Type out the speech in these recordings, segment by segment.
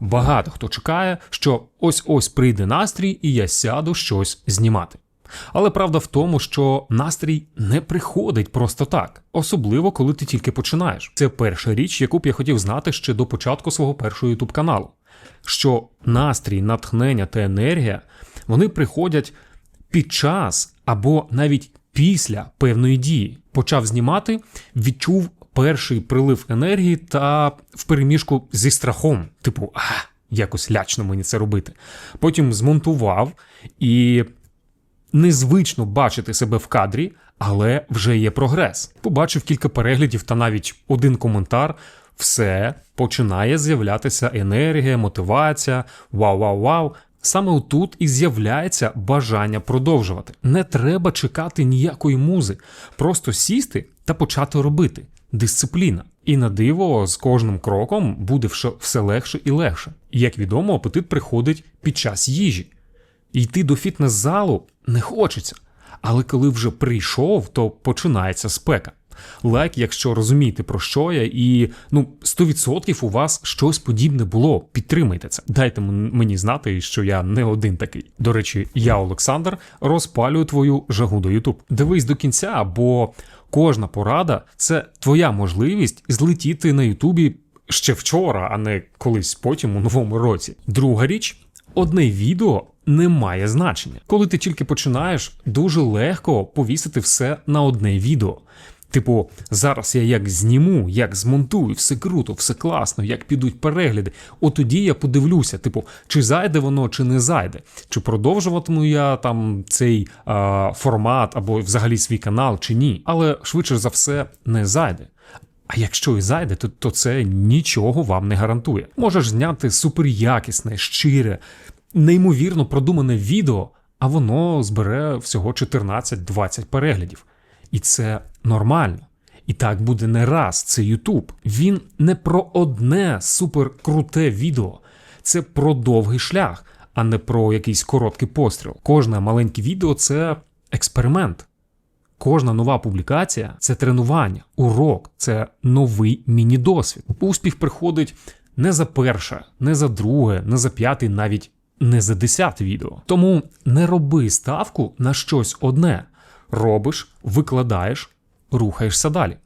Багато хто чекає, що ось ось прийде настрій, і я сяду щось знімати. Але правда в тому, що настрій не приходить просто так, особливо коли ти тільки починаєш. Це перша річ, яку б я хотів знати ще до початку свого першого ютуб каналу. Що настрій, натхнення та енергія вони приходять під час або навіть після певної дії. Почав знімати, відчув перший прилив енергії та впереміжку зі страхом, типу, а, якось лячно мені це робити. Потім змонтував і незвично бачити себе в кадрі, але вже є прогрес. Побачив кілька переглядів та навіть один коментар. Все починає з'являтися енергія, мотивація, вау-вау-вау. Саме отут і з'являється бажання продовжувати. Не треба чекати ніякої музи, просто сісти та почати робити. Дисципліна. І на диво з кожним кроком буде все легше і легше. Як відомо, апетит приходить під час їжі. Йти до фітнес-залу не хочеться. Але коли вже прийшов, то починається спека. Лайк, якщо розумієте про що я, і ну 100% у вас щось подібне було. Підтримайте це. Дайте мені знати, що я не один такий. До речі, я, Олександр, розпалюю твою жагу до Ютуб. Дивись до кінця, бо кожна порада це твоя можливість злетіти на Ютубі ще вчора, а не колись потім у новому році. Друга річ одне відео не має значення. Коли ти тільки починаєш, дуже легко повісити все на одне відео. Типу, зараз я як зніму, як змонтую, все круто, все класно, як підуть перегляди. От тоді я подивлюся, типу, чи зайде воно, чи не зайде, чи продовжуватиму я там цей а, формат або взагалі свій канал, чи ні. Але швидше за все не зайде. А якщо і зайде, то, то це нічого вам не гарантує. Можеш зняти суперякісне, щире, неймовірно продумане відео, а воно збере всього 14-20 переглядів. І це нормально. І так буде не раз. Це Ютуб. Він не про одне суперкруте відео, це про довгий шлях, а не про якийсь короткий постріл. Кожне маленьке відео це експеримент. Кожна нова публікація це тренування, урок, це новий міні-досвід. Успіх приходить не за перше, не за друге, не за п'яте, навіть не за десяте відео. Тому не роби ставку на щось одне. Робиш, викладаєш, рухаєшся далі.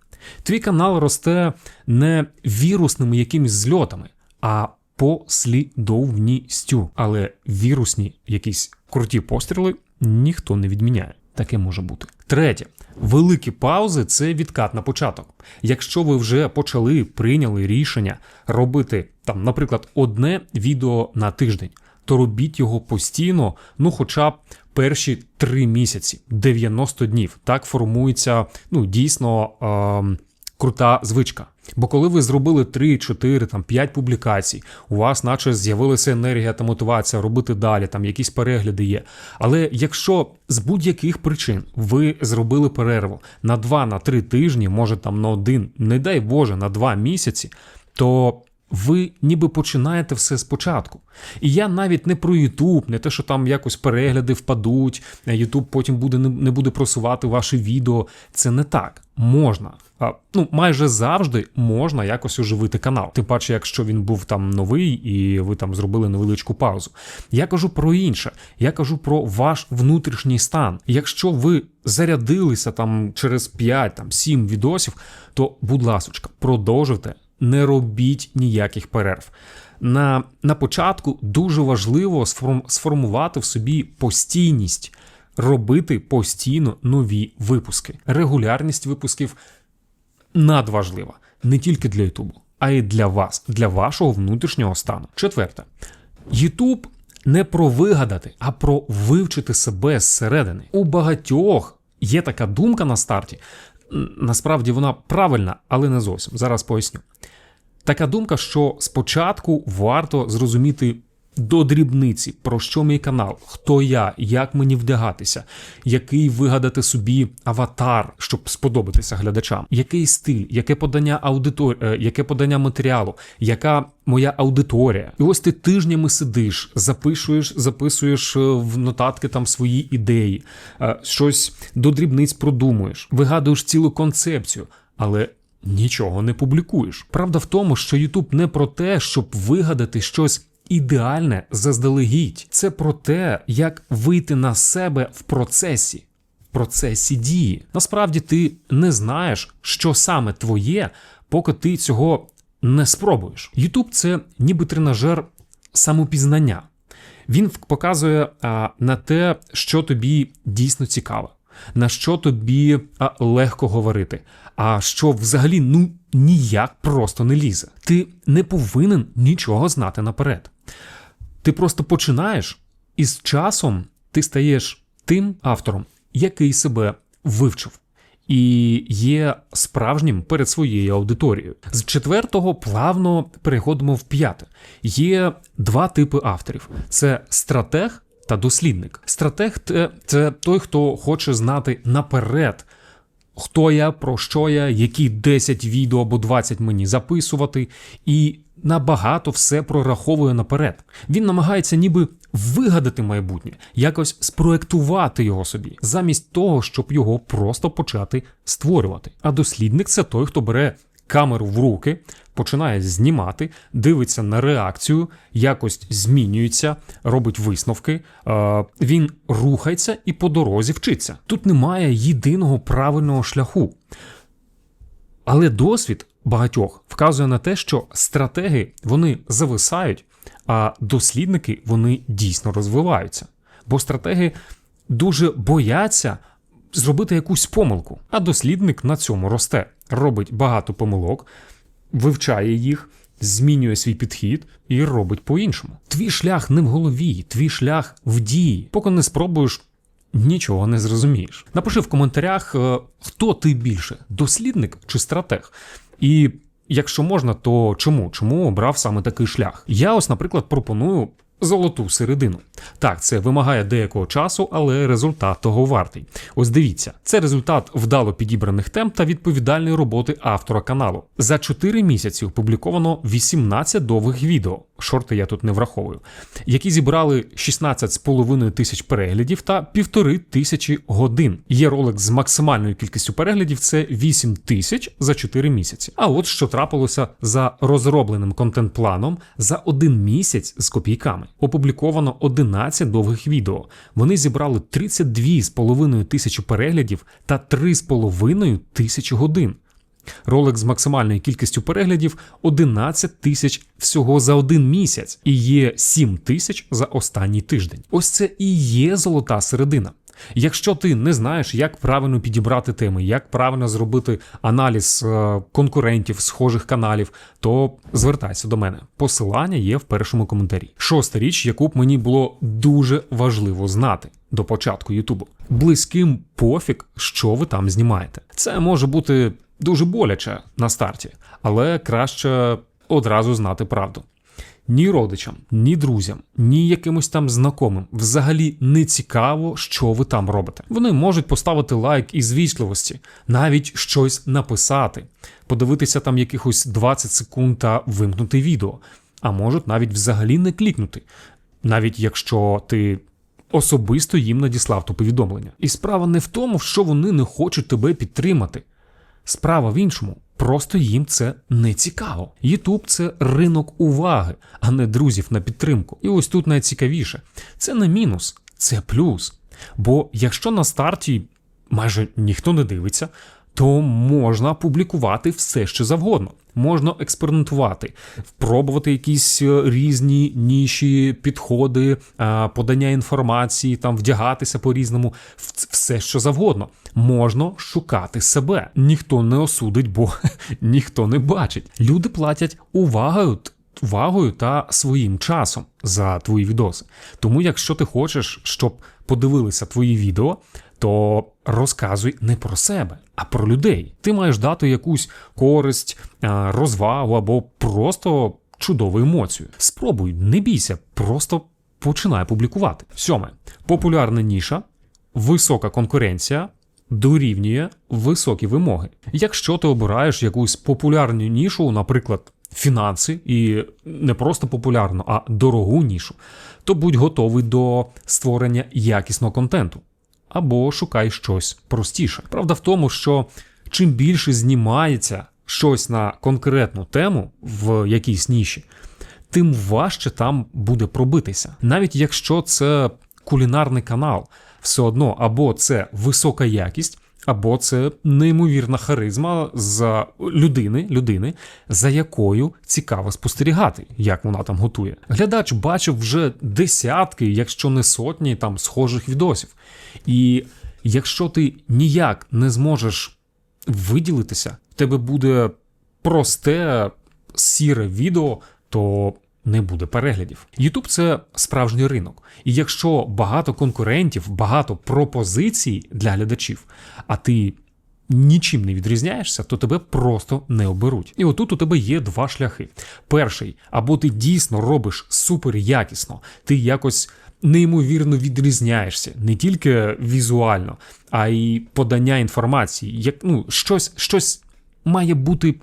Твій канал росте не вірусними якимись зльотами, а послідовністю. Але вірусні якісь круті постріли ніхто не відміняє. Таке може бути. Третє. Великі паузи це відкат на початок. Якщо ви вже почали прийняли рішення робити там, наприклад, одне відео на тиждень, то робіть його постійно, ну хоча б перші три місяці, 90 днів. Так формується ну, дійсно ем, крута звичка. Бо коли ви зробили 3, 4, там 5 публікацій, у вас наче з'явилася енергія та мотивація робити далі, там якісь перегляди є. Але якщо з будь-яких причин ви зробили перерву на 2 на тижні, може там на один, не дай Боже, на 2 місяці, то ви ніби починаєте все спочатку. І я навіть не про Ютуб, не те, що там якось перегляди впадуть, Ютуб потім буде не буде просувати ваші відео. Це не так. Можна. А, ну, майже завжди можна якось оживити канал. Тим паче, якщо він був там новий і ви там зробили невеличку паузу. Я кажу про інше. Я кажу про ваш внутрішній стан. Якщо ви зарядилися там через 5 там 7 відосів, то, будь ласочка, продовжуйте не робіть ніяких перерв. На на початку дуже важливо сформ, сформувати в собі постійність, робити постійно нові випуски. Регулярність випусків надважлива не тільки для Ютубу, а й для вас, для вашого внутрішнього стану. Четверте, Ютуб не про вигадати, а про вивчити себе зсередини. У багатьох є така думка на старті. Насправді вона правильна, але не зовсім. Зараз поясню. Така думка, що спочатку варто зрозуміти до дрібниці, про що мій канал, хто я, як мені вдягатися, який вигадати собі аватар, щоб сподобатися глядачам, який стиль, яке подання аудитор... яке подання матеріалу, яка моя аудиторія. І ось ти тижнями сидиш, запишуєш, записуєш в нотатки там свої ідеї, щось до дрібниць продумуєш, вигадуєш цілу концепцію, але нічого не публікуєш. Правда в тому, що YouTube не про те, щоб вигадати щось ідеальне заздалегідь. Це про те, як вийти на себе в процесі. В процесі дії. Насправді ти не знаєш, що саме твоє, поки ти цього не спробуєш. YouTube – це ніби тренажер самопізнання. Він показує а, на те, що тобі дійсно цікаво, на що тобі а, легко говорити, а що взагалі ну ніяк просто не лізе. Ти не повинен нічого знати наперед. Ти просто починаєш, і з часом ти стаєш тим автором, який себе вивчив. І є справжнім перед своєю аудиторією. З четвертого плавно переходимо в п'яте. Є два типи авторів: це стратег та дослідник. Стратег це той, хто хоче знати наперед, хто я, про що я, які 10 відео або 20 мені записувати, і набагато все прораховує наперед. Він намагається ніби вигадати майбутнє, якось спроектувати його собі, замість того, щоб його просто почати створювати. А дослідник це той, хто бере камеру в руки, починає знімати, дивиться на реакцію, якось змінюється, робить висновки. Е, він рухається і по дорозі вчиться. Тут немає єдиного правильного шляху. Але досвід багатьох вказує на те, що стратеги вони зависають, а дослідники вони дійсно розвиваються. Бо стратеги дуже бояться зробити якусь помилку, а дослідник на цьому росте, робить багато помилок, вивчає їх, змінює свій підхід і робить по-іншому. Твій шлях не в голові, твій шлях в дії. Поки не спробуєш, нічого не зрозумієш. Напиши в коментарях, е, хто ти більше: дослідник чи стратег. І якщо можна, то чому? Чому обрав саме такий шлях? Я ось, наприклад, пропоную. Золоту середину. Так, це вимагає деякого часу, але результат того вартий. Ось дивіться, це результат вдало підібраних тем та відповідальної роботи автора каналу. За 4 місяці опубліковано 18 довгих відео, шорти я тут не враховую, які зібрали 16,5 тисяч переглядів та півтори тисячі годин. Є ролик з максимальною кількістю переглядів це 8 тисяч за 4 місяці. А от що трапилося за розробленим контент-планом за один місяць з копійками. Опубліковано 11 довгих відео. Вони зібрали 32,5 тисячі переглядів та 3,5 тисячі годин. Ролик з максимальною кількістю переглядів 11 тисяч всього за один місяць, і є 7 тисяч за останній тиждень. Ось це і є золота середина. Якщо ти не знаєш, як правильно підібрати теми, як правильно зробити аналіз е, конкурентів схожих каналів, то звертайся до мене. Посилання є в першому коментарі. Шоста річ, яку б мені було дуже важливо знати до початку Ютубу. Близьким пофіг, що ви там знімаєте. Це може бути дуже боляче на старті, але краще одразу знати правду. Ні родичам, ні друзям, ні якимось там знайомим взагалі не цікаво, що ви там робите. Вони можуть поставити лайк із вічливості, навіть щось написати, подивитися там якихось 20 секунд та вимкнути відео, а можуть навіть взагалі не клікнути, навіть якщо ти особисто їм надіслав то повідомлення. І справа не в тому, що вони не хочуть тебе підтримати. Справа в іншому, просто їм це не цікаво. Ютуб це ринок уваги, а не друзів на підтримку. І ось тут найцікавіше: це не мінус, це плюс. Бо якщо на старті майже ніхто не дивиться, то можна публікувати все, що завгодно. Можна експериментувати, пробувати якісь е, різні ніші, підходи, е, подання інформації, там вдягатися по-різному, все, що завгодно. Можна шукати себе. Ніхто не осудить, бо ніхто не бачить. Люди платять увагою. Увагою та своїм часом за твої відоси. Тому, якщо ти хочеш, щоб подивилися твої відео, то розказуй не про себе, а про людей. Ти маєш дати якусь користь, розвагу або просто чудову емоцію. Спробуй, не бійся, просто починай публікувати. Сьоме. Популярна ніша, висока конкуренція. Дорівнює високі вимоги. Якщо ти обираєш якусь популярну нішу, наприклад, фінанси, і не просто популярну, а дорогу нішу, то будь готовий до створення якісного контенту або шукай щось простіше. Правда в тому, що чим більше знімається щось на конкретну тему в якійсь ніші, тим важче там буде пробитися. Навіть якщо це кулінарний канал, все одно або це висока якість, або це неймовірна харизма з людини, людини, за якою цікаво спостерігати, як вона там готує. Глядач бачив вже десятки, якщо не сотні там схожих відосів. І якщо ти ніяк не зможеш виділитися, в тебе буде просте сіре відео, то не буде переглядів. Ютуб це справжній ринок. І якщо багато конкурентів, багато пропозицій для глядачів, а ти нічим не відрізняєшся, то тебе просто не оберуть. І отут у тебе є два шляхи. Перший, або ти дійсно робиш супер якісно, ти якось. Неймовірно відрізняєшся не тільки візуально, а й подання інформації. Як ну щось, щось має бути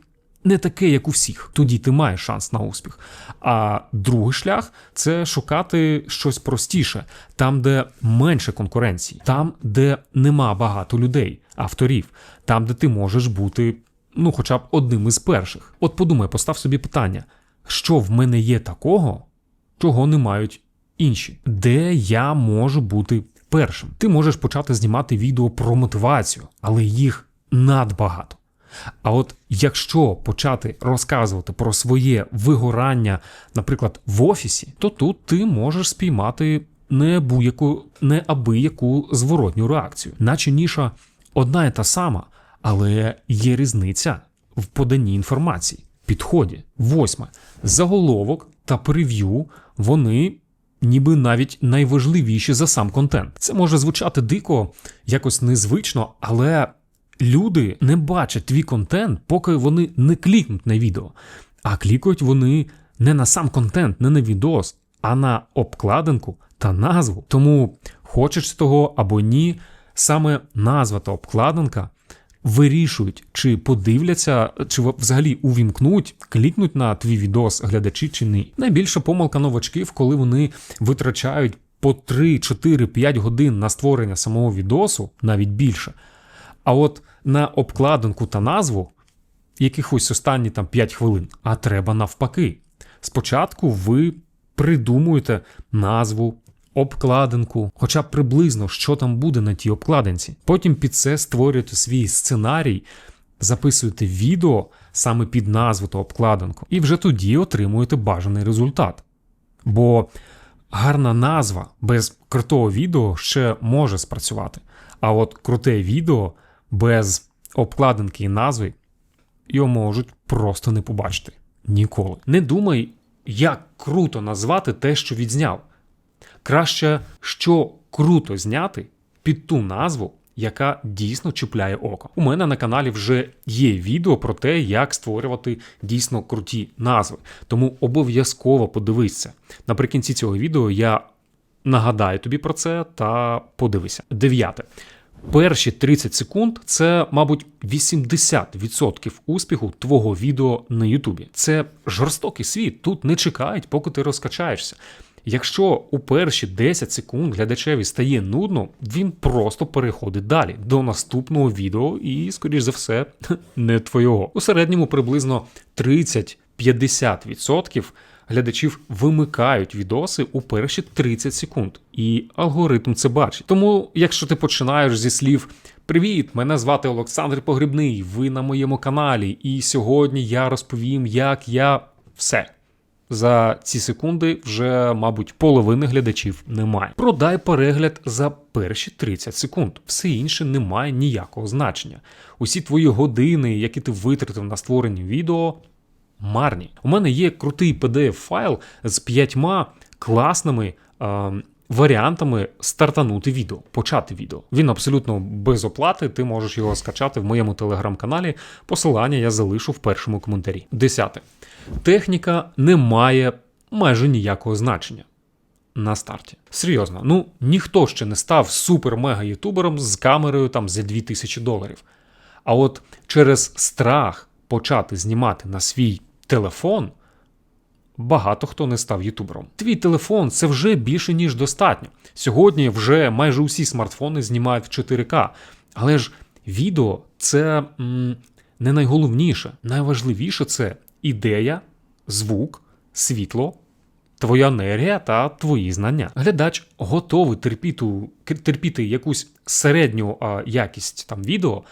не таке, як у всіх. Тоді ти маєш шанс на успіх. А другий шлях це шукати щось простіше, там, де менше конкуренції, там, де нема багато людей, авторів, там, де ти можеш бути, ну, хоча б одним із перших. От подумай, постав собі питання: що в мене є такого, чого не мають інші, де я можу бути першим. Ти можеш почати знімати відео про мотивацію, але їх надбагато. А от якщо почати розказувати про своє вигорання, наприклад, в офісі, то тут ти можеш спіймати не будь-яку, не аби-яку зворотню реакцію, наче ніша одна і та сама, але є різниця в поданні інформації, підході. Восьме заголовок та прев'ю вони. Ніби навіть найважливіші за сам контент. Це може звучати дико, якось незвично, але люди не бачать твій контент, поки вони не клікнуть на відео. А клікають вони не на сам контент, не на відос, а на обкладинку та назву. Тому хочеш того або ні, саме назва та обкладинка. Вирішують, чи подивляться, чи взагалі увімкнуть, клікнуть на твій відос глядачі чи ні. Найбільша помилка новачків, коли вони витрачають по 3, 4, 5 годин на створення самого відосу, навіть більше. А от на обкладинку та назву якихось останні там 5 хвилин, а треба навпаки. Спочатку ви придумуєте назву, обкладинку, хоча б приблизно, що там буде на тій обкладинці. Потім під це створюєте свій сценарій, записуєте відео саме під назву та обкладинку, і вже тоді отримуєте бажаний результат. Бо гарна назва без крутого відео ще може спрацювати. А от круте відео без обкладинки і назви його можуть просто не побачити ніколи. Не думай, як круто назвати те, що відзняв. Краще, що круто зняти під ту назву, яка дійсно чіпляє око. У мене на каналі вже є відео про те, як створювати дійсно круті назви. Тому обов'язково подивися. Наприкінці цього відео я нагадаю тобі про це та подивися. Дев'яте. Перші 30 секунд це, мабуть, 80% успіху твого відео на Ютубі. Це жорстокий світ. Тут не чекають, поки ти розкачаєшся. Якщо у перші 10 секунд глядачеві стає нудно, він просто переходить далі до наступного відео і, скоріш за все, не твого. У середньому приблизно 30-50% глядачів вимикають відоси у перші 30 секунд, і алгоритм це бачить. Тому, якщо ти починаєш зі слів Привіт, мене звати Олександр Погрібний, ви на моєму каналі, і сьогодні я розповім, як я все. За ці секунди вже, мабуть, половини глядачів немає. Продай перегляд за перші 30 секунд. Все інше не має ніякого значення. Усі твої години, які ти витратив на створення відео, марні. У мене є крутий pdf файл з п'ятьма класними. Е, Варіантами стартанути відео, почати відео. Він абсолютно без оплати. Ти можеш його скачати в моєму телеграм-каналі. Посилання я залишу в першому коментарі. Десяте. Техніка не має майже ніякого значення на старті. Серйозно, ну ніхто ще не став супер-мега-ютубером з камерою там за 2000 доларів. А от через страх почати знімати на свій телефон, багато хто не став ютубером. Твій телефон це вже більше, ніж достатньо. Сьогодні вже майже усі смартфони знімають в 4К. Але ж відео це м, не найголовніше. Найважливіше це ідея, звук, світло, твоя енергія та твої знання. Глядач готовий терпіти, терпіти якусь середню а, якість там відео,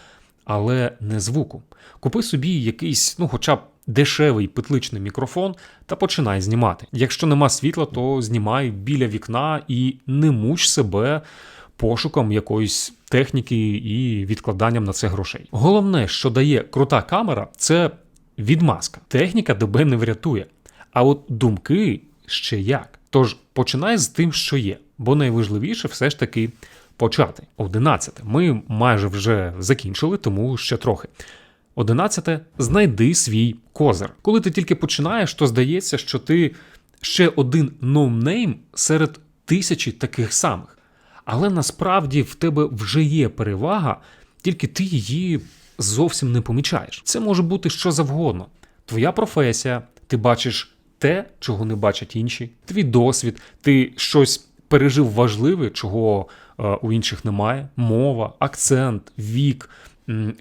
але не звуку. Купи собі якийсь, ну, хоча б дешевий петличний мікрофон та починай знімати. Якщо нема світла, то знімай біля вікна і не муч себе пошуком якоїсь техніки і відкладанням на це грошей. Головне, що дає крута камера, це відмазка. Техніка тебе не врятує. А от думки ще як. Тож починай з тим, що є, бо найважливіше все ж таки почати. Одинадцяте. Ми майже вже закінчили, тому ще трохи. Одинадцяте. Знайди свій козир. Коли ти тільки починаєш, то здається, що ти ще один ноунейм серед тисячі таких самих. Але насправді в тебе вже є перевага, тільки ти її зовсім не помічаєш. Це може бути що завгодно. Твоя професія, ти бачиш те, чого не бачать інші, твій досвід, ти щось пережив важливе, чого е, у інших немає. Мова, акцент, вік,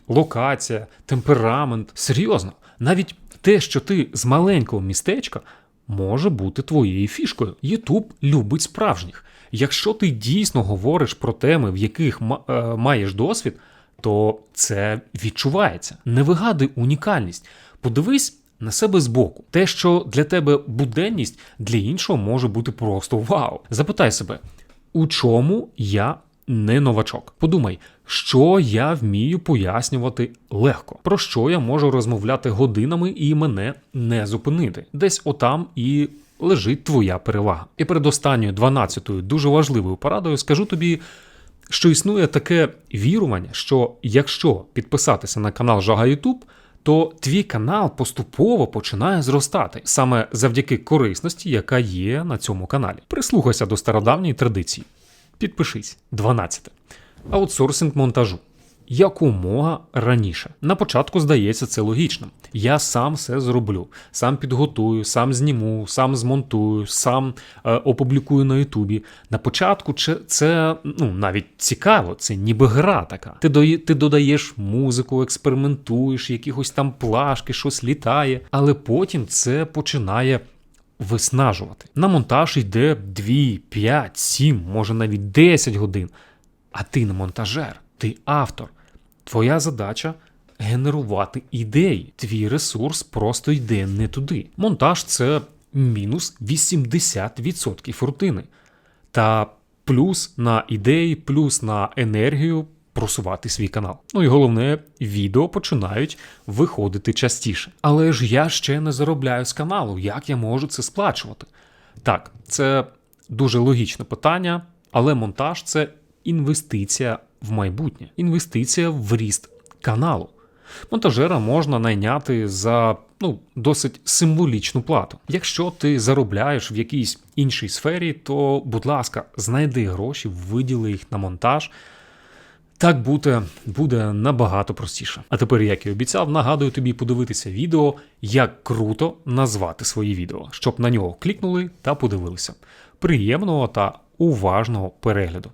локація, темперамент. Серйозно, навіть те, що ти з маленького містечка, може бути твоєю фішкою. Ютуб любить справжніх. Якщо ти дійсно говориш про теми, в яких е, маєш досвід, то це відчувається. Не вигадуй унікальність. Подивись на себе збоку. Те, що для тебе буденність, для іншого може бути просто вау. Запитай себе, у чому я не новачок? Подумай, що я вмію пояснювати легко, про що я можу розмовляти годинами і мене не зупинити. Десь отам і лежить твоя перевага. І перед останньою 12-ю дуже важливою порадою скажу тобі що існує таке вірування, що якщо підписатися на канал Жага Ютуб, то твій канал поступово починає зростати саме завдяки корисності, яка є на цьому каналі. Прислухайся до стародавньої традиції. Підпишись. 12. Аутсорсинг монтажу. Якомога раніше. На початку здається це логічним. Я сам все зроблю, сам підготую, сам зніму, сам змонтую, сам е, опублікую на Ютубі. На початку це, ну, навіть цікаво, це ніби гра така. Ти, дої- ти додаєш музику, експериментуєш, якихось там плашки, щось літає, але потім це починає виснажувати. На монтаж йде 2, 5, 7, може навіть 10 годин. А ти не монтажер, ти автор. Твоя задача генерувати ідеї. Твій ресурс просто йде не туди. Монтаж це мінус 80% рутини. Та плюс на ідеї, плюс на енергію просувати свій канал. Ну і головне, відео починають виходити частіше. Але ж я ще не заробляю з каналу. Як я можу це сплачувати? Так, це дуже логічне питання, але монтаж це інвестиція в майбутнє, інвестиція в ріст каналу. Монтажера можна найняти за ну, досить символічну плату. Якщо ти заробляєш в якійсь іншій сфері, то, будь ласка, знайди гроші, виділи їх на монтаж. Так буде, буде набагато простіше. А тепер, як і обіцяв, нагадую тобі подивитися відео, як круто назвати свої відео, щоб на нього клікнули та подивилися. Приємного та уважного перегляду.